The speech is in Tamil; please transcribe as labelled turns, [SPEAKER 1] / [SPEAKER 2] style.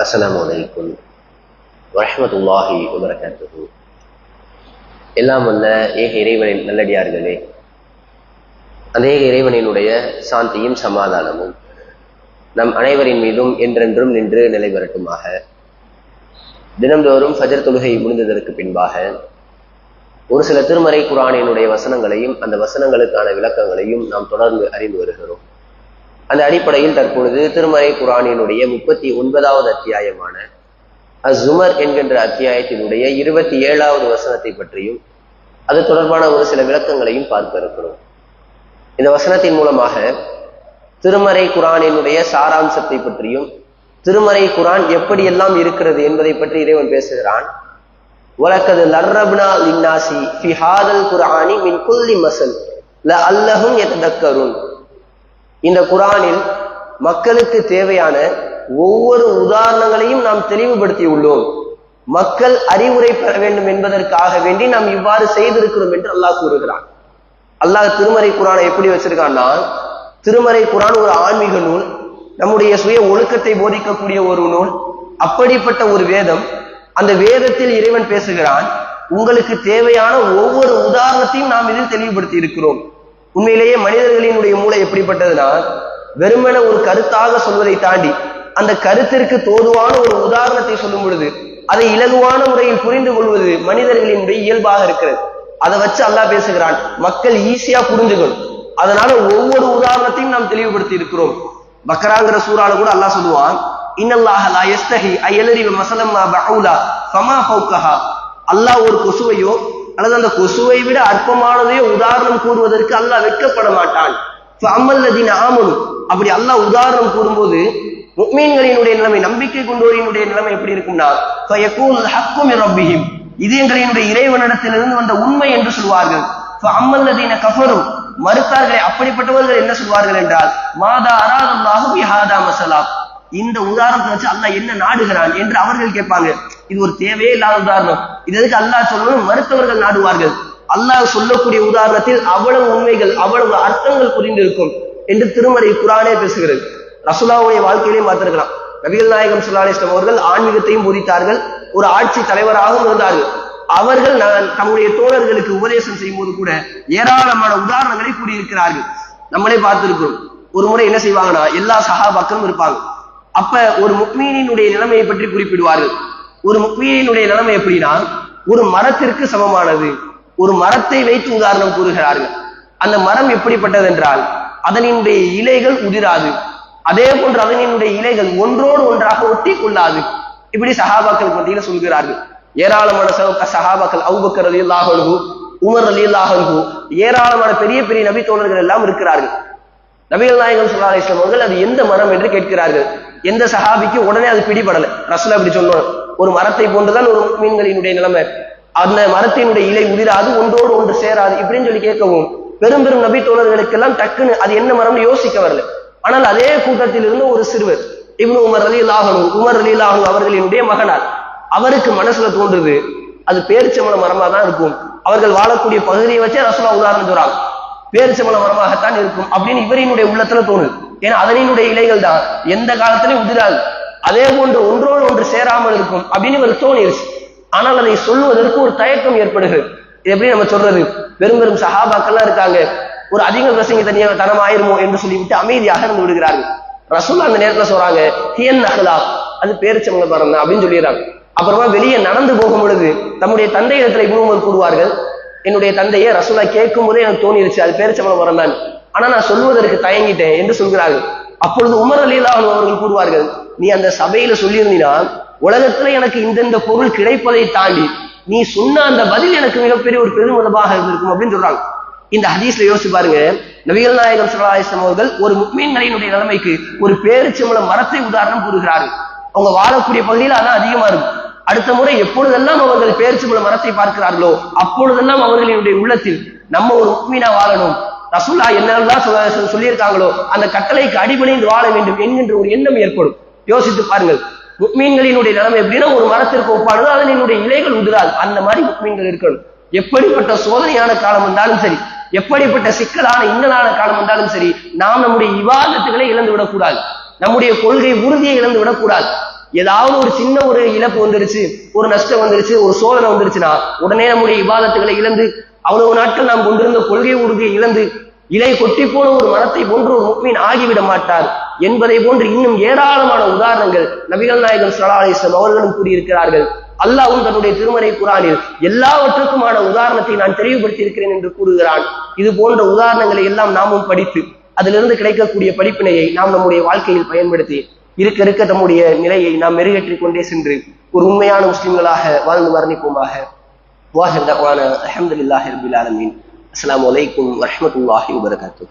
[SPEAKER 1] அஸ்லாம் வலைக்கும் வரமத்துல்லாஹி உபரகாத்து எல்லாம் வல்ல ஏக இறைவனின் நல்லடியார்களே அந்த ஏக இறைவனினுடைய சாந்தியும் சமாதானமும் நம் அனைவரின் மீதும் என்றென்றும் நின்று நிலை பெறட்டுமாக. தினம்தோறும் ஃபஜர் தொழுகை முடிந்ததற்கு பின்பாக ஒரு சில திருமறை குரானினுடைய வசனங்களையும் அந்த வசனங்களுக்கான விளக்கங்களையும் நாம் தொடர்ந்து அறிந்து வருகிறோம். அந்த அடிப்படையில் தற்பொழுது திருமறை குரானினுடைய முப்பத்தி ஒன்பதாவது அத்தியாயமான அசுமர் என்கின்ற அத்தியாயத்தினுடைய இருபத்தி ஏழாவது வசனத்தை பற்றியும் அது தொடர்பான ஒரு சில விளக்கங்களையும் பார்க்க இருக்கிறோம். இந்த வசனத்தின் மூலமாக திருமறை குரானினுடைய சாராம்சத்தை பற்றியும் திருமறை குரான் எப்படியெல்லாம் இருக்கிறது என்பதை பற்றி இறைவன் பேசுகிறான். உலக்கது லர்ரப்னா லின்னாசி ஃபி ஹாதல் குரானி மின் குல்லி மசல் ல அல்லஹும் எத்தக்கருன் இந்த குரானில் மக்களுக்கு தேவையான ஒவ்வொரு உதாரணங்களையும் நாம் தெளிவுபடுத்தி உள்ளோம். மக்கள் அறிவுரை பெற வேண்டும் என்பதற்காக வேண்டி நாம் இவ்வாறு செய்திருக்கிறோம் என்று அல்லாஹ் கூறுகிறான். அல்லாஹ் திருமறை குரானை எப்படி வச்சிருக்கான்னா திருமறை குரான் ஒரு ஆன்மீக நூல் நம்முடைய சுய ஒழுக்கத்தை போதிக்கக்கூடிய ஒரு நூல் அப்படிப்பட்ட ஒரு வேதம். அந்த வேதத்தில் இறைவன் பேசுகிறான் உங்களுக்கு தேவையான ஒவ்வொரு உதாரணத்தையும் நாம் இதில் தெளிவுபடுத்தி இருக்கிறோம். உண்மையிலேயே மனிதர்களினுடைய மூளை எப்படிப்பட்டதுன்னா வெறுமன ஒரு கருத்தாக சொல்வதை தாண்டி அந்த கருத்திற்கு தோதுவான ஒரு உதாரணத்தை சொல்லும் பொழுது அதை இலகுவான முறையில் புரிந்து கொள்வது மனிதர்களினுடைய இயல்பாக இருக்கிறது. அதை வச்சு அல்லாஹ் பேசுகிறான் மக்கள் ஈஸியா புரிஞ்சுக்கணும். அதனால ஒவ்வொரு உதாரணத்தையும் நாம் தெளிவுபடுத்தி இருக்கிறோம். பக்ராங்கிற சூறால கூட அல்லாஹ் சொல்லுவான் இன்னல்லாஹ லா யஸ்தஹி அயலரி மசலம்மா பஹவுலா ஃபமா ஃபௌகஹா. அல்லாஹ் ஒரு கொசுவையோ அல்லது அந்த கொசுவை விட அற்பமானதையோ உதாரணம் கூறுவதற்கு அல்லாஹ் வெட்கப்பட மாட்டான். அம்மல்லதின் அப்படி அல்லாஹ் உதாரணம் கூறும்போது முக்மீன்களினுடைய நிலைமை நம்பிக்கை கொண்டோரினுடைய நிலைமை எப்படி இருக்கும்னா ஹக்கும் ரப்பிஹிம். இது எங்களினுடைய இறைவனிடத்திலிருந்து வந்த உண்மை என்று சொல்வார்கள். அம்மல்லதீன கஃபரும் மறுத்தார்களே அப்படிப்பட்டவர்கள் என்ன சொல்வார்கள் என்றால் மாதா அராதல்லாஹு மசலாம் இந்த உதாரணத்தை வச்சு அல்லாஹ் என்ன நாடுகிறான் என்று அவர்கள் கேட்பாங்க. இது ஒரு தேவையே இல்லாத உதாரணம். இது எதுக்கு அல்லாஹ் சொல்லணும்? மருத்துவர்கள் நாடுவார்கள். அல்லாஹ் சொல்லக்கூடிய உதாரணத்தில் அவ்வளவு உண்மைகள் அவ்வளவு அர்த்தங்கள் புரிந்திருக்கும் என்று திருமறை குரானே பேசுகிறது. ரசுல்லாவுடைய வாழ்க்கையிலையும் பார்த்திருக்கலாம் நபிகள் நாயகம் சுல்லாஸ்லம் அவர்கள் ஆன்மீகத்தையும் போதித்தார்கள் ஒரு ஆட்சி தலைவராகவும் இருந்தார்கள். அவர்கள் தம்முடைய தோழர்களுக்கு உபதேசம் செய்யும் போது கூட ஏராளமான உதாரணங்களை கூறியிருக்கிறார்கள். நம்மளே பார்த்திருக்கிறோம். ஒரு முறை என்ன செய்வாங்கன்னா எல்லா சகாபாக்களும் இருப்பாங்க. அப்ப ஒரு முக்மீனினுடைய நிலைமையை பற்றி குறிப்பிடுவார்கள். ஒரு முக்மீனினுடைய நிலைமை எப்படின்னா ஒரு மரத்திற்கு சமமானது. ஒரு மரத்தை வைத்து உதாரணம் கூறுகிறார்கள். அந்த மரம் எப்படிப்பட்டது என்றால் அதனினுடைய இலைகள் உதிராது. அதே போன்று அதனினுடைய இலைகள் ஒன்றோடு ஒன்றாக ஒட்டி கொள்ளாது இப்படி சகாபாக்கள் மத்தியில சொல்கிறார்கள். ஏராளமான சகாபாக்கள் அவுபக்கர் அலி அல்லாஹு உமர் அலி அல்லாஹு ஏராளமான பெரிய பெரிய நபி தோழர்கள் எல்லாம் இருக்கிறார்கள். நபிகள் நாயகம் சொல்லா இஸ்லாம் அவர்கள் அது எந்த மரம் என்று கேட்கிறார்கள்? எந்த சஹாபிக்கு உடனே அது பிடிபடல. ரசூல் அப்படி சொன்னோம் ஒரு மரத்தை போன்றுதான் ஒரு மீன்களினுடைய நிலைமை. அந்த மரத்தினுடைய இலை உதிராது ஒன்றோடு ஒன்று சேராது. இப்படின்னு சொல்லி கேட்கவும் பெரும் பெரும் நபி தோழர்களுக்கெல்லாம் டக்குன்னு அது என்ன மரம்னு யோசிக்க வரல. ஆனால் அதே கூட்டத்தில் இருந்து ஒரு சிறுவர் இவனு உமர் அலி லாகனு உமர் அலி லாகனு அவர்களினுடைய மகனார். அவருக்கு மனசுல தோன்றுது அது பேரிச்சம்பள மரமா தான் இருக்கும். அவர்கள் வாழக்கூடிய பகுதியை வச்சே ரசூலா உதாரணம் சொல்றாங்க. பேரிச்சம்பள மரமாகத்தான் இருக்கும் அப்படின்னு இவரினுடைய உள்ளத்துல தோணுது. ஏன்னா அதனினுடைய இலைகள் தான். எந்த காலத்திலையும் உதிராது. அதே போன்று ஒன்றோடு ஒன்று சேராமல் இருக்கும் அப்படின்னு இவர் தோணிருச்சு. ஆனால் அதை சொல்லுவதற்கு ஒரு தயக்கம் ஏற்படுகிறது. எப்படி நம்ம சொல்றது? பெரும் பெரும் சகாபாக்கள்லாம் இருக்காங்க. ஒரு அதிக பிரசங்க தனியாக தனம் ஆயிருமோ என்று சொல்லிவிட்டு அமைதியாக இருந்து விடுகிறார்கள். ரசூல்லா அந்த நேரத்துல சொல்றாங்க ஹியன் நகலா அது பேரிச்சம்பள மரம் தான் அப்படின்னு சொல்லிடுறாங்க. அப்புறமா வெளியே நடந்து போகும் பொழுது தம்முடைய தந்தை இடத்துல இவ்வளவு கூறுவார்கள் என்னுடைய தந்தையை ரசூலா கேட்கும் போதே எனக்கு தோணிருச்சு அது பேரிச்சம்பளம் வரம் தான். ஆனா நான் சொல்வதற்கு தயங்கிட்டேன். என்று சொல்கிறார்கள். அப்பொழுது உமர் அலிலா அவர்கள் கூறுவார்கள் நீ அந்த சபையில சொல்லியிருந்தீனா உலகத்துல எனக்கு இந்தந்த பொருள் கிடைப்பதை தாண்டி நீ சொன்ன அந்த பதில் எனக்கு மிகப்பெரிய ஒரு பெருமிதமாக இருந்திருக்கும் அப்படின்னு சொல்றாங்க. இந்த ஹதீஸ்ல யோசிச்சு பாருங்க. நபிகள் நாயகம் சல்லாஹம் அவர்கள் ஒரு முக்மீன்களினுடைய நிலைமைக்கு ஒரு பேரிச்சம்பளம் மரத்தை உதாரணம் கூறுகிறார்கள். அவங்க வாழக்கூடிய பகுதியில் அதான் அதிகமா இருக்கும். அடுத்த முறை எப்பொழுதெல்லாம் அவர்கள் பேரிச்சம்பள மரத்தை பார்க்கிறார்களோ அப்பொழுதெல்லாம் அவர்களினுடைய உள்ளத்தில் நம்ம ஒரு உண்மையினா வாழணும். ரசுல்லா என்னெல்லாம் சொல்லியிருக்காங்களோ அந்த கட்டளைக்கு அடிபணிந்து வாழ வேண்டும் என்கின்ற ஒரு எண்ணம் ஏற்படும். யோசித்து பாருங்கள். முக்மீன்களினுடைய நிலைமை எப்படின்னா ஒரு மரத்திற்கு ஒப்பானது என்னுடைய இலைகள் உதிராது. அந்த மாதிரி உக்மீன்கள் இருக்கணும். எப்படிப்பட்ட சோதனையான காலம் வந்தாலும் சரி எப்படிப்பட்ட சிக்கலான இன்னலான காலம் வந்தாலும் சரி நாம் நம்முடைய விவாதத்துகளை இழந்து விடக்கூடாது நம்முடைய கொள்கை உறுதியை இழந்து விடக்கூடாது ஏதாவது ஒரு சின்ன ஒரு இழப்பு வந்துருச்சு ஒரு நஷ்டம் வந்துருச்சு ஒரு சோதனை வந்துருச்சுன்னா உடனே நம்முடைய விவாதத்துகளை இழந்து அவ்வளவு நாட்கள் நாம் கொண்டிருந்த கொள்கை உறுதியை இழந்து இலை கொட்டி போன ஒரு மனத்தை போன்று ஒரு முக்மீன் ஆகிவிட மாட்டார் என்பதை போன்று இன்னும் ஏராளமான உதாரணங்கள் நபிகள் நாயகம் சல்லா அவர்களும் கூறியிருக்கிறார்கள். அல்லாவும் தன்னுடைய திருமறை குரானில் எல்லாவற்றுக்குமான உதாரணத்தை நான் தெளிவுபடுத்தி இருக்கிறேன் என்று கூறுகிறான். இது போன்ற உதாரணங்களை எல்லாம் நாமும் படித்து அதிலிருந்து கிடைக்கக்கூடிய படிப்பினையை நாம் நம்முடைய வாழ்க்கையில் பயன்படுத்தி இருக்க இருக்க நம்முடைய நிலையை நாம் மெருகேற்றிக் கொண்டே சென்று ஒரு உண்மையான முஸ்லிம்களாக வாழ்ந்து மரணிப்போமாக வாஹிர் தவான அஹமதுல்லாஹி ரபில் ஆலமீன். அஸ்லாம் வலைக்கும் வரமத்துல்லாஹி வபரகாத்துஹ்.